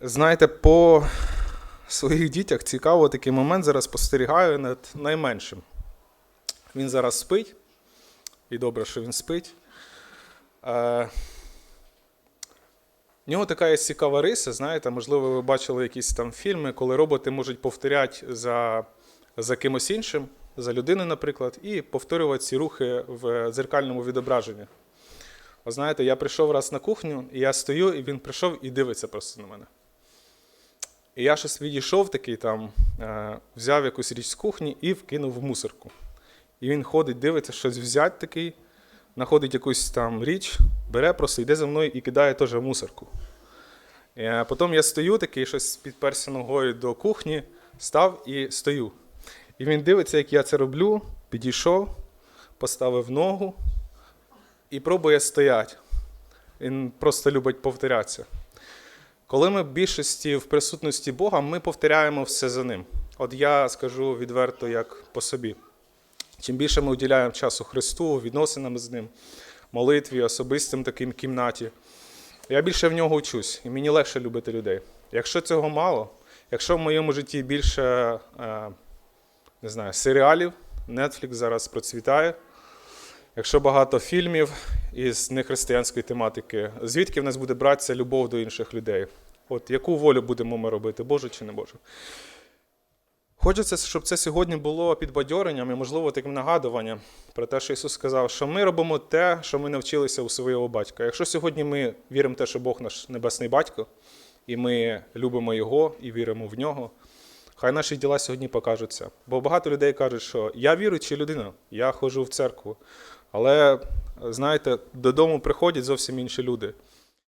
Знаєте, по своїх дітях цікаво такий момент зараз спостерігаю над найменшим. Він зараз спить, і добре, що він спить. Е, в нього така є цікава риса, знаєте, можливо, ви бачили якісь там фільми, коли роботи можуть повторяти за, за кимось іншим, за людиною, наприклад, і повторювати ці рухи в дзеркальному відображенні. Ви знаєте, я прийшов раз на кухню, і я стою, і він прийшов і дивиться просто на мене. І я щось відійшов такий там, е, взяв якусь річ з кухні і вкинув в мусорку. І він ходить, дивиться, щось взять такий, знаходить якусь там річ, бере просто, йде за мною і кидає теж в мусорку. Е, Потім я стою такий, щось підперся ногою до кухні, став і стою. І він дивиться, як я це роблю, підійшов, поставив ногу і пробує стояти. Він просто любить повторятися. Коли ми в більшості в присутності Бога, ми повторяємо все за ним. От я скажу відверто, як по собі. Чим більше ми уділяємо часу Христу, відносинам з ним, молитві, особистим таким кімнаті, я більше в нього вчусь, і мені легше любити людей. Якщо цього мало, якщо в моєму житті більше е, не знаю, серіалів, Netflix зараз процвітає, якщо багато фільмів із нехристиянської тематики, звідки в нас буде братися любов до інших людей? От яку волю будемо ми робити, Божу чи не Божу? Хочеться, щоб це сьогодні було підбадьоренням і, можливо, таким нагадуванням про те, що Ісус сказав, що ми робимо те, що ми навчилися у свого батька. Якщо сьогодні ми віримо в те, що Бог наш небесний батько, і ми любимо Його і віримо в нього, хай наші діла сьогодні покажуться. Бо багато людей кажуть, що я віруюча людина, я ходжу в церкву. Але, знаєте, додому приходять зовсім інші люди.